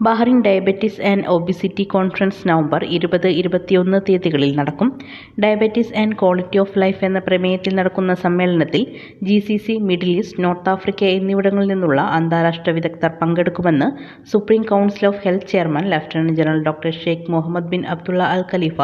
Bahrain diabetes and obesity conference November ഇരുപത് ഇരുപത്തിയൊന്ന് തീയതികളിൽ നടക്കും. Diabetes and quality of life എന്ന പ്രമേയത്തിൽ നടക്കുന്ന സമ്മേളനത്തിൽ G C C Middle East North Africa എന്നിവിടങ്ങളിൽ നിന്നുള്ള അന്താരാഷ്ട്ര വിദഗ്ധർ പങ്കെടുക്കുമെന്ന് supreme council of health chairman lieutenant general doctor Sheikh Mohammed bin Abdullah Al Khalifa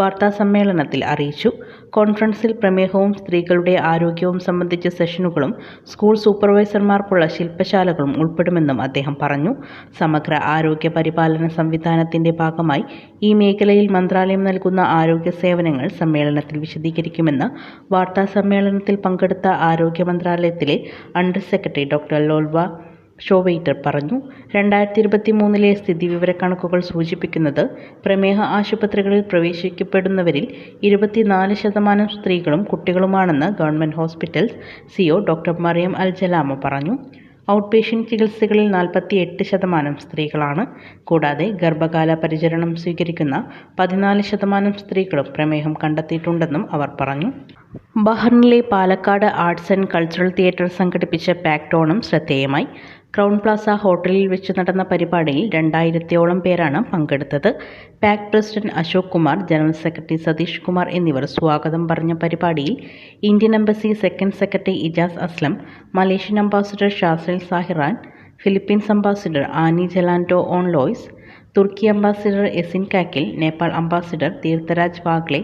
വാർത്താസമ്മേളനത്തിൽ അറിയിച്ചു. കോൺഫറൻസിൽ പ്രമേഹവും സ്ത്രീകളുടെ ആരോഗ്യവും സംബന്ധിച്ച സെഷനുകളും സ്കൂൾ സൂപ്പർവൈസർമാർക്കുള്ള ശില്പശാലകളും ഉൾപ്പെടുമെന്നും അദ്ദേഹം പറഞ്ഞു. സമഗ്ര ആരോഗ്യ പരിപാലന സംവിധാനത്തിന്റെ ഭാഗമായി ഈ മേഖലയിൽ മന്ത്രാലയം നൽകുന്ന ആരോഗ്യ സേവനങ്ങൾ സമ്മേളനത്തിൽ വിശദീകരിക്കുമെന്ന് വാർത്താ സമ്മേളനത്തിൽ പങ്കെടുത്ത ആരോഗ്യ മന്ത്രാലയത്തിലെ under secretary doctor Lulwa Showaiter പറഞ്ഞു രണ്ടായിരത്തി ഇരുപത്തി മൂന്നിലെ സ്ഥിതിവിവരക്കണക്കുകൾ സൂചിപ്പിക്കുന്നത് പ്രമേഹ ആശുപത്രികളിൽ പ്രവേശിക്കപ്പെടുന്നവരിൽ ഇരുപത്തിനാല് ശതമാനം സ്ത്രീകളും കുട്ടികളുമാണെന്ന് government hospitals CEO doctor Mariam Al Jalahma പറഞ്ഞു. ഔട്ട് പേഷ്യന്റ് ചികിത്സകളിൽ നാൽപ്പത്തി എട്ട് ശതമാനം സ്ത്രീകളാണ്. കൂടാതെ ഗർഭകാല പരിചരണം സ്വീകരിക്കുന്ന പതിനാല് ശതമാനം സ്ത്രീകളും പ്രമേഹം കണ്ടെത്തിയിട്ടുണ്ടെന്നും അവർ പറഞ്ഞു. ബഹ്റിനിലെ Palakkad arts and cultural theatre സംഘടിപ്പിച്ച പാക്ടോണും ശ്രദ്ധേയമായി. ക്രൗൺ പ്ലാസ ഹോട്ടലിൽ വെച്ച് നടന്ന പരിപാടിയിൽ രണ്ടായിരത്തിയോളം പേരാണ് പങ്കെടുത്തത്. Pak president Ashok Kumar general secretary Satheesh Kumar എന്നിവർ സ്വാഗതം പറഞ്ഞ പരിപാടിയിൽ Indian embassy second secretary Ijas Aslam Malaysian ambassador Shazryl Zahiran Philippines ambassador Anne Jalando on Louis Turkey ambassador Esin Cakil Nepal ambassador Tirtharaj Wagle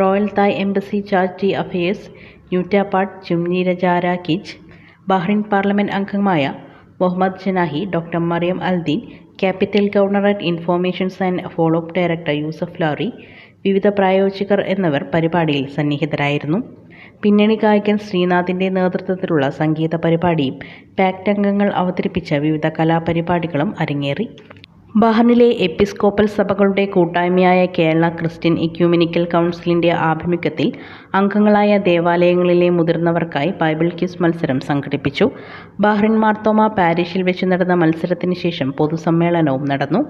royal Thai embassy charity affairs Nuttapat Chumneerajakij Bahrain parliament അംഗമായ Mohammed Janahi doctor Mariam Aldeen capital governorate informations and follow up director Yousif Lari വിവിധ പ്രായോജകർ എന്നിവർ പരിപാടിയിൽ സന്നിഹിതരായിരുന്നു. പിന്നണി ഗായകൻ ശ്രീനാഥിന്റെ നേതൃത്വത്തിലുള്ള സംഗീത പരിപാടിയും പാക്ട് അംഗങ്ങൾ അവതരിപ്പിച്ച വിവിധ കലാപരിപാടികളും അരങ്ങേറി. ബഹ്റിനിലെ എപ്പിസ്കോപ്പൽ സഭകളുടെ കൂട്ടായ്മയായ കേരള ക്രിസ്ത്യൻ ഇക്യൂമിനിക്കൽ കൗൺസിലിന്റെ ആഭിമുഖ്യത്തിൽ അംഗങ്ങളായ ദേവാലയങ്ങളിലെ മുതിർന്നവർക്കായി ബൈബിൾ ക്യൂസ് മത്സരം സംഘടിപ്പിച്ചു. ബഹ്റിൻ മാർത്തോമ പാരീഷിൽ വെച്ച് നടന്ന മത്സരത്തിന് ശേഷം പൊതുസമ്മേളനവും നടന്നു.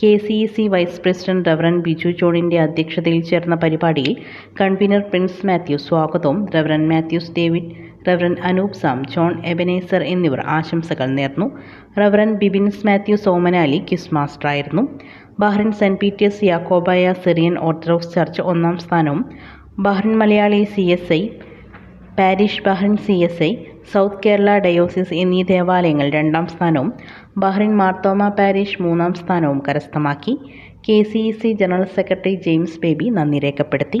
K C E C vice president reverend Biju ജോണിന്റെ അധ്യക്ഷതയിൽ ചേർന്ന പരിപാടിയിൽ കൺവീനർ പ്രിൻസ് മാത്യു സ്വാഗതവും റവറൻ മാത്യൂസ് ഡേവിഡ് റവറൻ അനൂപ് സാം ജോൺ എബനേസർ എന്നിവർ ആശംസകൾ നേർന്നു. Reverend Bibins Mathew Somanali quiz മാസ്റ്ററായിരുന്നു. Bahrain Saint Peter's Yakobaya Syrian orthodox church ഒന്നാം സ്ഥാനവും Bahrain Malayali C S I parish Bahrain C S I South Kerala diocese എന്നീ ദേവാലയങ്ങൾ രണ്ടാം സ്ഥാനവും ബഹ്റിൻ മാർത്തോമ പാരിഷ് മൂന്നാം സ്ഥാനവും കരസ്ഥമാക്കി. K C E C general secretary James Baby നന്ദി രേഖപ്പെടുത്തി.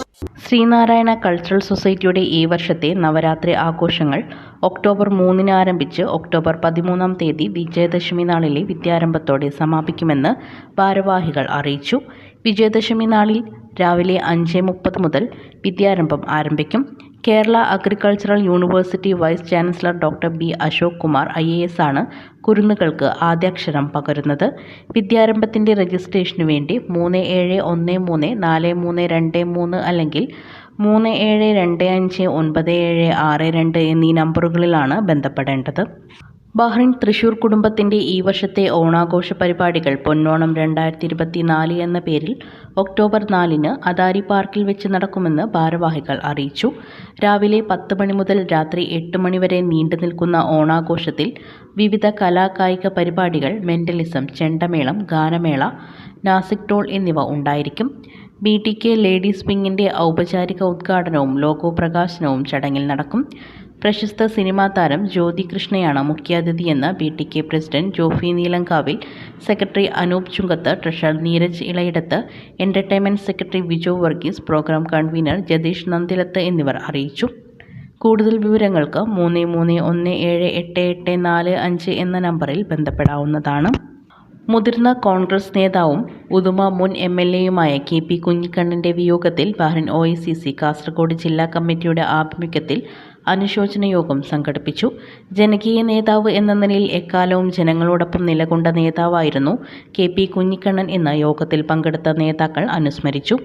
ശ്രീനാരായണ കൾച്ചറൽ സൊസൈറ്റിയുടെ ഈ വർഷത്തെ നവരാത്രി ആഘോഷങ്ങൾ ഒക്ടോബർ മൂന്നിന് ആരംഭിച്ച് ഒക്ടോബർ പതിമൂന്നാം തീയതി വിജയദശമി നാളിലെ വിദ്യാരംഭത്തോടെ സമാപിക്കുമെന്ന് ഭാരവാഹികൾ അറിയിച്ചു. വിജയദശമി നാളിൽ രാവിലെ അഞ്ച് മുപ്പത് മുതൽ വിദ്യാരംഭം ആരംഭിക്കും. Kerala agricultural university vice chancellor doctor B Ashok Kumar I A S ആണ് കുരുന്നുകൾക്ക് ആദ്യാക്ഷരം പകരുന്നത്. വിദ്യാരംഭത്തിന്റെ രജിസ്ട്രേഷനു വേണ്ടി മൂന്ന് ഏഴ് ഒന്ന് മൂന്ന് നാല് മൂന്ന് രണ്ട് മൂന്ന് അല്ലെങ്കിൽ മൂന്ന് ഏഴ് രണ്ട് അഞ്ച് ഒൻപത് ഏഴ് ആറ് രണ്ട് എന്നീ നമ്പറുകളിലാണ് ബന്ധപ്പെടേണ്ടത്. ബഹ്റിൻ തൃശൂർ കുടുംബത്തിന്റെ ഈ വർഷത്തെ ഓണാഘോഷ പരിപാടികൾ പൊന്നോണം രണ്ടായിരത്തി ഇരുപത്തിനാല് എന്ന പേരിൽ ഒക്ടോബർ നാലിന് അദാരി പാർക്കിൽ വെച്ച് നടക്കുമെന്ന് ഭാരവാഹികൾ അറിയിച്ചു. രാവിലെ പത്ത് മണി മുതൽ രാത്രി എട്ട് മണി വരെ നീണ്ടു നിൽക്കുന്ന ഓണാഘോഷത്തിൽ വിവിധ കലാകായിക പരിപാടികൾ മെന്റലിസം ചെണ്ടമേളം ഗാനമേള നാസിക് ടോൾ എന്നിവ ഉണ്ടായിരിക്കും. ബി ടി കെ ലേഡീസ് വിങ്ങിന്റെ ഔപചാരിക ഉദ്ഘാടനവും ലോഗോ പ്രകാശനവും ചടങ്ങിൽ നടക്കും. പ്രശസ്ത സിനിമാ താരം ജ്യോതി കൃഷ്ണയാണ് മുഖ്യാതിഥിയെന്ന് B T K president Jofi Neelankavil secretary Anoop Chunkath treasurer Neeraj Elayidath entertainment secretary Vijo Varghese programme convener Jatheesh Nandilath എന്നിവർ അറിയിച്ചു. കൂടുതൽ വിവരങ്ങൾക്ക് മൂന്ന് മൂന്ന് ഒന്ന് ഏഴ് എട്ട് എട്ട് നാല് അഞ്ച് എന്ന നമ്പറിൽ ബന്ധപ്പെടാവുന്നതാണ്. മുതിർന്ന കോൺഗ്രസ് നേതാവും ഉദുമ മുൻ എം എൽ എയുമായ കെ പി കുഞ്ഞിക്കണ്ണന്റെ വിയോഗത്തിൽ Bahrain O I C C Kasaragod ജില്ലാ കമ്മിറ്റിയുടെ ആഭിമുഖ്യത്തിൽ അനുശോചന യോഗം സംഘടിപ്പിച്ചു. ജനകീയ നേതാവ് എന്ന നിലയിൽ എക്കാലവും ജനങ്ങളോടൊപ്പം നിലകൊണ്ട നേതാവായിരുന്നു കെ പി കുഞ്ഞിക്കണ്ണൻ എന്ന യോഗത്തിൽ പങ്കെടുത്ത നേതാക്കൾ അനുസ്മരിച്ചു.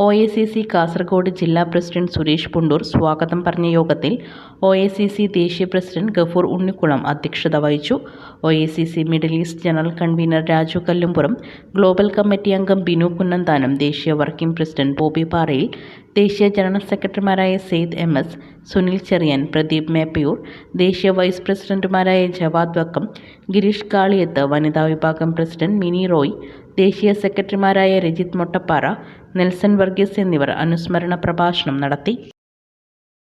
O A C C Kasaragod ജില്ലാ പ്രസിഡന്റ് സുരേഷ് പുണ്ടൂർ സ്വാഗതം പറഞ്ഞ യോഗത്തിൽ ഒ എ സി സി ദേശീയ പ്രസിഡന്റ് ഗഫൂർ ഉണ്ണിക്കുളം അധ്യക്ഷത വഹിച്ചു. O A C C Middle East general convener Raju Kallumpuram global committee അംഗം ബിനു കുന്നന്താനം ദേശീയ വർക്കിംഗ് പ്രസിഡന്റ് ബോബി പാറയിൽ ദേശീയ ജനറൽ സെക്രട്ടറിമാരായ സെയ്ദ് എം എസ് സുനിൽ ചെറിയൻ പ്രദീപ് മേപ്പയൂർ ദേശീയ വൈസ് പ്രസിഡന്റുമാരായ ജവാദ് വക്കം ഗിരീഷ് കാളിയത്ത് വനിതാ വിഭാഗം പ്രസിഡന്റ് മിനി റോയ് ദേശീയ സെക്രട്ടറിമാരായ രജിത് മൊട്ടപ്പാറ നെൽസൺ വർഗീസ് എന്നിവർ അനുസ്മരണ പ്രഭാഷണം നടത്തി.